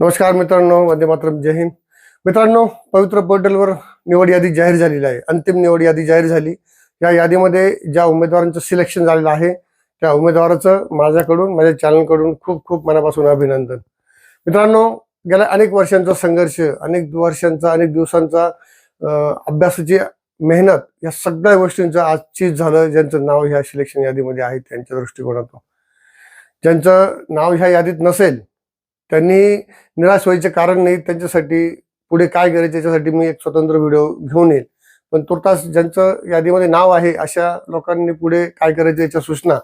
नमस्कार मित्रांनो वंदे मातरम जय हिंद. मित्रांनो पवित्र पोर्टलवर निवड यादी जाहीर झालेली आहे. अंतिम निवड यादी जाहीर झाली. या यादीमध्ये ज्या उमेदवारांचं सिलेक्शन झालेलं आहे त्या उमेदवाराचं माझ्याकडून माझ्या चॅनलकडून खूप खूप मनापासून अभिनंदन. मित्रांनो गेल्या अनेक वर्षांचा संघर्ष अनेक वर्षांचा अनेक दिवसांचा अभ्यासाची मेहनत या सगळ्या गोष्टींचं आजचीच झालं. ज्यांचं नाव ह्या सिलेक्शन यादीमध्ये आहे त्यांच्या दृष्टिकोनातून. ज्यांचं नाव ह्या यादीत नसेल त्यांनी निराश व्हायचे कारण नाही त्यांच्यासाठी पुढे काय करायचं याच्यासाठी मी एक स्वतंत्र व्हिडिओ घेऊन येईल. पण तुर्तास ज्यांचं यादीमध्ये नाव आहे अशा लोकांनी पुढे काय करायचं याच्या सूचना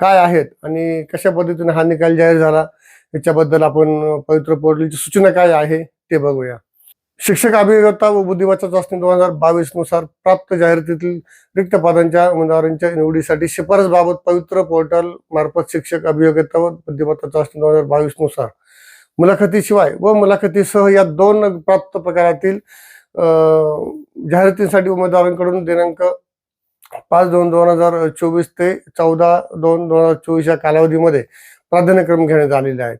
काय आहेत आणि कशा पद्धतीने हा निकाल जाहीर झाला याच्याबद्दल आपण पवित्र पोर्टलची सूचना काय आहे ते बघूया. शिक्षक अभियंता व बुद्धिवाचा चाचणी दोन हजार बावीसनुसार प्राप्त जाहिरातीतील रिक्त पदांच्या उमेदवारांच्या निवडीसाठी शिफारसबाबत पवित्र पोर्टल मार्फत शिक्षक अभियोग्यता व बुद्धिमत्ता चाचणी दोन हजार बावीसनुसार मुलाखतीशिवाय व मुलाखतीसह या दोन प्राप्त प्रकारातील जाहिरातींसाठी जाहिरातीसाठी उमेदवारांकडून दिनांक पाच दोन दोन हजार चोवीस ते चौदा दोन दोन हजार चोवीस या कालावधीमध्ये प्राधान्यक्रम घेण्यात आलेले आहेत.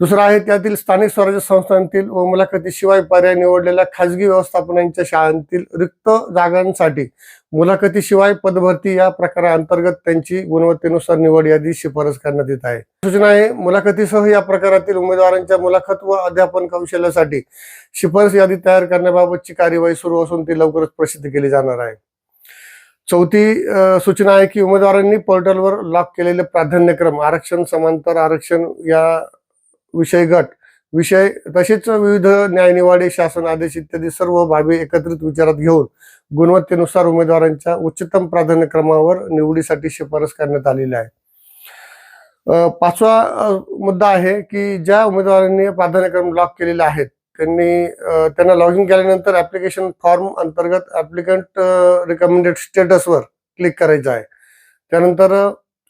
दुसरं आहे त्यातील स्थानिक स्वराज्य संस्थांतील व मुलाखतीशिवाय पर्याय निवडलेल्या खाजगी व्यवस्थापनांच्या शाळांतील रिक्त जागांसाठी मुलाखतीशिवाय पदभरती या प्रकाराअंतर्गत त्यांची गुणवत्तेनुसार निवड यादी शिफारस करण्यात येत आहे. सूचना आहे मुलाखतीसह या प्रकारातील उमेदवारांच्या मुलाखत व अध्यापन कौशल्यासाठी शिफारस यादी तयार करण्याबाबतची कार्यवाही सुरू असून ती लवकरच प्रसिद्ध केली जाणार आहे. चौथी सूचना आहे की उमेदवारांनी पोर्टलवर लॉक केलेले प्राधान्यक्रम आरक्षण समांतर आरक्षण या विषय गट. विषय तसेच विविध न्यायनिवाडे शासन आदेश इत्यादी सर्व बाबी एकत्रित विचारात घेऊन गुणवत्तेनुसार उमेदवारांच्या उच्चतम प्राधान्यक्रमावर निवडीसाठी शिफारस करण्यात आलेली आहे. पाचवा मुद्दा आहे की ज्या उमेदवारांनी प्राधान्यक्रम लॉक केलेले आहेत त्यांनी त्यांना लॉग इन केल्यानंतर ऍप्लिकेशन फॉर्म अंतर्गत ऍप्लिकंट रिकमेंडेड स्टेटसवर क्लिक करायचं आहे. त्यानंतर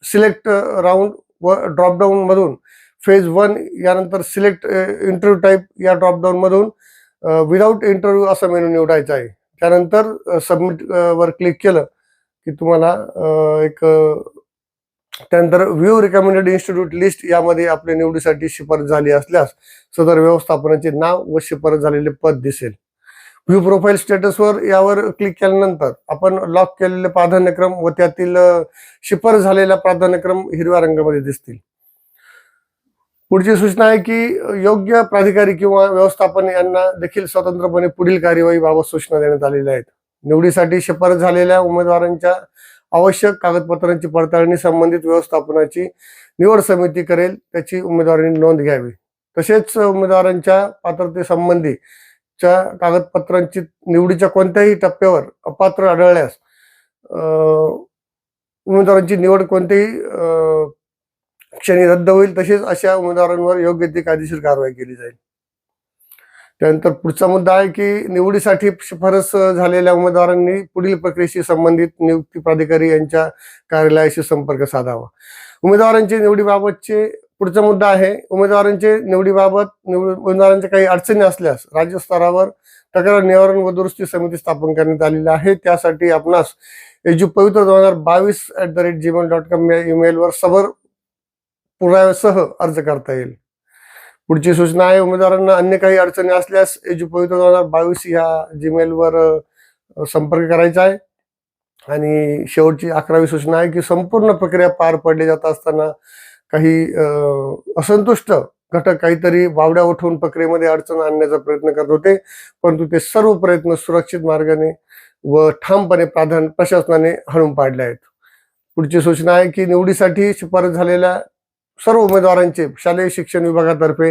सिलेक्ट राऊंड व ड्रॉपडाऊन मधून फेज वन यानंतर सिलेक्ट इंटरव्ह्यू टाईप या ड्रॉपडाऊन मधून विदाऊट इंटरव्ह्यू असं मेनू निवडायचा आहे. त्यानंतर सबमिट वर क्लिक केलं की तुम्हाला एक त्यानंतर व्ह्यू रिकमेंडेड इन्स्टिट्यूट लिस्ट यामध्ये आपल्या निवडीसाठी शिफारस झाली असल्यास सदर व्यवस्थापनाचे नाव व शिफारस झालेले पद दिसेल. व्ह्यू प्रोफाईल स्टेटसवर यावर क्लिक केल्यानंतर आपण लॉक केलेले प्राधान्यक्रम व त्यातील शिफारस झालेला प्राधान्यक्रम हिरव्या रंगामध्ये दिसतील. पुढची सूचना आहे की योग्य प्राधिकारी किंवा व्यवस्थापन यांना देखील स्वतंत्रपणे पुढील कार्यवाहीबाबत सूचना देण्यात आलेल्या आहेत. निवडीसाठी शिफारस झालेल्या उमेदवारांच्या आवश्यक कागदपत्रांची पडताळणी संबंधित व्यवस्थापनाची निवड समिती करेल त्याची उमेदवारांनी नोंद घ्यावी. तसेच उमेदवारांच्या पात्रतेसंबंधीच्या कागदपत्रांची निवडीच्या कोणत्याही टप्प्यावर अपात्र आढळल्यास उमेदवारांची निवड कोणत्याही क्षणी रद्द होईल तसेच अशा उमेदवारांवर योग्य ती कायदेशीर कारवाई केली जाईल. त्यानंतर पुढचा मुद्दा आहे की निवडीसाठी शिफारस झालेल्या उमेदवारांनी पुढील प्रक्रियेशी संबंधित नियुक्ती प्राधिकारी यांच्या कार्यालयाशी संपर्क साधावा. उमेदवारांचे निवडीबाबतचे पुढचा मुद्दा आहे उमेदवारांचे निवडीबाबत निवड उमेदवारांच्या काही अडचणी असल्यास राज्य स्तरावर तक्रार निवारण व दुरुस्ती समिती स्थापन करण्यात आलेली आहे. त्यासाठी आपणास एजू पवित्र दोन हजार बावीस at the rate Gmail dot com या ईमेलवर सबर पुराव्यासह अर्ज करता येईल. पुढची सूचना आहे उमेदवारांना अन्य काही अडचणी असल्यास एजू दोन हजार बावीस या जीमेलवर संपर्क करायचा आहे. आणि शेवटची अकरावी सूचना आहे की संपूर्ण प्रक्रिया पार पडली जात असताना काही असंतुष्ट घटक काहीतरी वावड्या उठवून प्रक्रियेमध्ये अडचण आणण्याचा प्रयत्न करत होते. परंतु ते सर्व प्रयत्न सुरक्षित मार्गाने व ठामपणे प्राधान्य प्रशासनाने हाणून पाडले आहेत. पुढची सूचना आहे की निवडीसाठी शिफारस झालेल्या सर्व उमेदवारांचे शालेय शिक्षण विभागातर्फे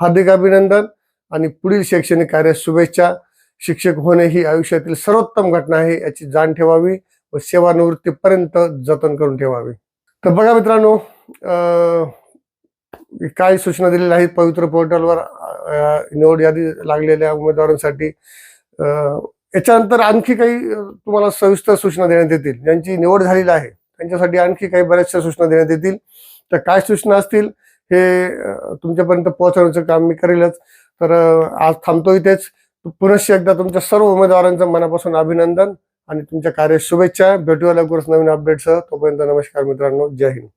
हार्दिक अभिनंदन आणि पुढील शैक्षणिक कार्यास शुभेच्छा. शिक्षक होणे ही आयुष्यातील सर्वोत्तम घटना आहे याची जाण ठेवावी व सेवानिवृत्तीपर्यंत जतन करून ठेवावी. तर बघा मित्रांनो काय सूचना दिलेल्या आहेत. पवित्र पोर्टलवर निवड यादी लागलेल्या उमेदवारांसाठी. याच्यानंतर आणखी काही तुम्हाला सविस्तर सूचना देण्यात येतील. ज्यांची निवड झालेली आहे त्यांच्यासाठी आणखी काही बऱ्याचशा सूचना देण्यात येतील. तर काय सूचना असतील हे तुमच्यापर्यंत पोहोचवण्याचं काम मी करेलच. तर आज थांबतो इथेच पुनश्च एकदा तुमच्या सर्व उमेदवारांचं मनापासून अभिनंदन आणि तुमच्या कार्य शुभेच्छा. भेटूया लवकरच नवीन अपडेटसह तोपर्यंत नमस्कार मित्रांनो. जय हिंद.